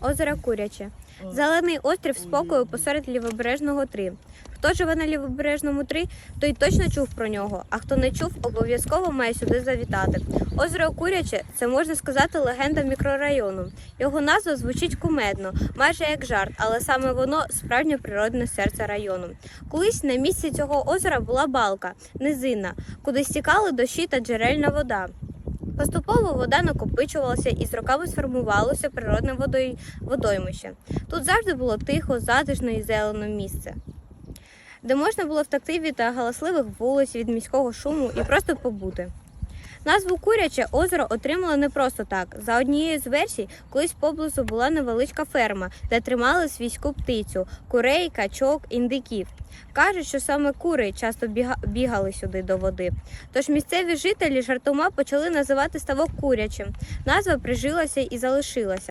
Озеро Куряче. Зелений острів спокою посеред лівобережного 3. Хто живе на лівобережному 3, той точно чув про нього. А хто не чув, обов'язково має сюди завітати. Озеро Куряче це можна сказати легенда мікрорайону. Його назва звучить кумедно, майже як жарт, але саме воно справжнє природне серце району. Колись на місці цього озера була балка, низина, куди стікали дощі та джерельна вода. Поступово вода накопичувалася і з роками сформувалося природне водой... водоймище. Тут завжди було тихо, затишно і зелено місце, де можна було втекти від е, галасливих вулиць, від міського шуму і просто побути. Назву Куряче озеро отримало не просто так. За однією з версій, колись поблизу була невеличка ферма, де тримали свійську птицю, курей, качок, індиків. Кажуть, що саме кури часто бігали сюди до води. Тож місцеві жителі жартома почали називати ставок курячим. Назва прижилася і залишилася.